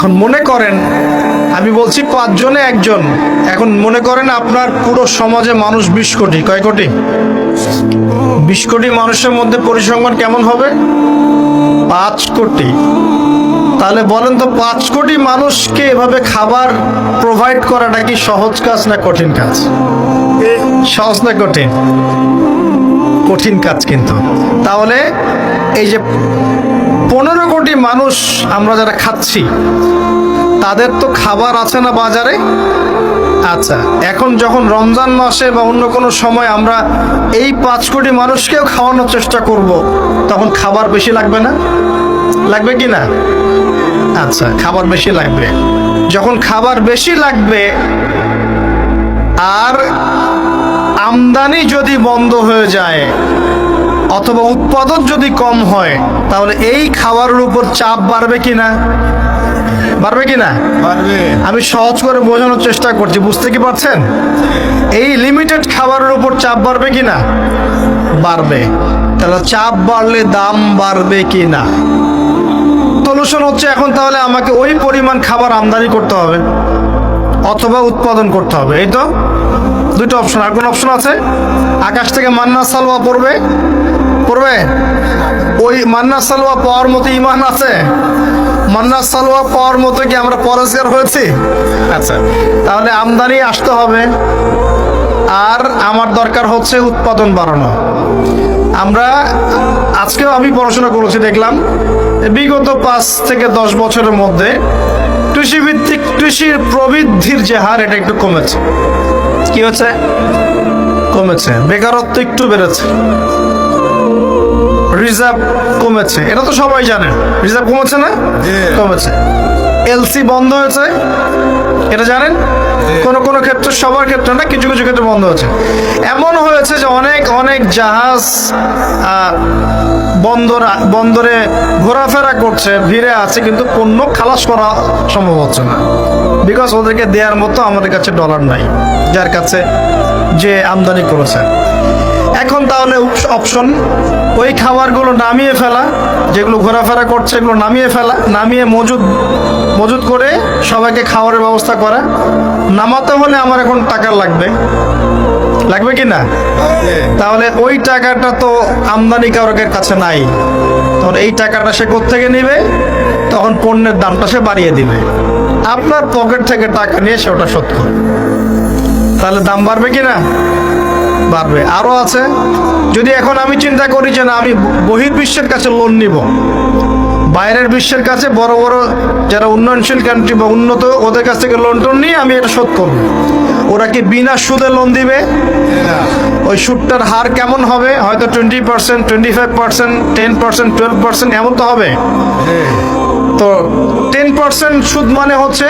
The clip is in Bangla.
এখন মনে করেন, আমি বলছি পাঁচজনে একজন, এখন মনে করেন আপনার পুরো সমাজে মানুষ বিশ কোটি, কয় কোটি? বিশ কোটি মানুষের মধ্যে পরিসংখ্যান কেমন হবে? পাঁচ কোটি। তাহলে বলেন তো পাঁচ কোটি মানুষকে এভাবে খাবার প্রোভাইড করাটা কি সহজ কাজ না কঠিন কাজ? সহজ না কঠিন? কঠিন কাজ কিন্তু। তাহলে এই যে পনেরো কোটি মানুষ আমরা যারা খাচ্ছি, তাদের তো খাবার আছে না বাজারে? আচ্ছা এখন যখন রমজান মাসে বা অন্য কোনো সময় আমরা এই পাঁচ কোটি মানুষকেও খাওয়ানোর চেষ্টা করব, তখন খাবার বেশি লাগবে না? লাগবে কি না? আচ্ছা খাবার বেশি লাগবে। যখন খাবার বেশি লাগবে, আর আমদানি যদি বন্ধ হয়ে যায় অথবা উৎপাদন যদি কম হয় তাহলে এই খাবারের উপর চাপ বাড়বে কি না বাড়বে কি না পারবে আমি সহজ করে বোঝানোর চেষ্টা করছি বুঝতে কি পারছেন? এই লিমিটেড খাবারের উপর চাপ বাড়বে কি না বাড়বে। তাহলে চাপ বাড়লে দাম বাড়বে কি না সলিউশন হচ্ছে এখন তাহলে আমাকে ওই পরিমাণ খাবার আমদানি করতে হবে অথবা উৎপাদন করতে হবে এই তো? দুটো অপশন আর কোন অপশন আছে? আকাশ থেকে মান্না সালোয়া পড়বে পড়বে ওই মান্না সালোয়া পাওয়ার মতো ইমান আছে? মান্না সালোয়া পাওয়ার মতো কি আমরা পরেজগার হয়েছি? আচ্ছা। তাহলে আমদানি আসতে হবে। আর আমার দরকার হচ্ছে উৎপাদন বাড়ানো। আমরা আজকেও আমি পড়াশোনা করেছি দেখলাম। বিগত পাঁচ থেকে দশ বছরের মধ্যে কৃষিভিত্তিক কৃষির প্রবৃদ্ধির যে হার এটা একটু কমেছে। কি হচ্ছে? কমেছে। বেকারত্ব একটু বেড়েছে। রিজার্ভ কমেছে। এটা তো সবাই জানে। রিজার্ভ কমেছে না। কমেছে। এলসি বন্ধ হয়েছে। এটা জানেন? কোন কোন ক্ষেত্রে সবার ক্ষেত্রে না কিছু কিছু ক্ষেত্রে বন্ধ হয়েছে। এমন হয়েছে যে অনেক অনেক জাহাজ বন্দর বন্দরে ঘোরাফেরা করছে ভিড়ে আছে কিন্তু পণ্য খালাস করা সম্ভব হচ্ছে না। বিকজ ওদেরকে দেওয়ার মতো আমাদের কাছে ডলার নাই যার কাছে যে আমদানি করেছে। এখন তাহলে অপশন ওই খাবারগুলো নামিয়ে ফেলা, যেগুলো ঘোরাফেরা করছে, এগুলো নামিয়ে ফেলা, নামিয়ে মজুদ মজুদ করে সবাইকে খাওয়ারের ব্যবস্থা করা। নামাতে হলে আমার এখন টাকা লাগবে। লাগবে কি না? তাহলে ওই টাকাটা তো আমদানি কারকের কাছে নাই। তখন এই টাকাটা সে থেকে নেবে? তখন পণ্যের দামটা সে বাড়িয়ে দিবে। আপনার পকেট থেকে টাকা নিয়ে সে ওটা করবে। তাহলে দাম বাড়বে কি না? বাড়বে। আরও আছে? যদি এখন আমি চিন্তা করি যে না আমি বহির্বিশ্বের কাছে লোন নিব বাইরের বিশ্বের কাছে বড় বড় যারা উন্নয়নশীল কান্ট্রি বা উন্নত ওদের কাছ থেকে লোন টোন নিয়ে আমি এটা শোধ করব। ওরা কি বিনা সুদে লোন দিবে? ওই সুদটার হার কেমন হবে? হয়তো twenty percent twenty five percent ten percent twelve percent এমন তো হবে। তো টেন পার্সেন্ট সুদ মানে হচ্ছে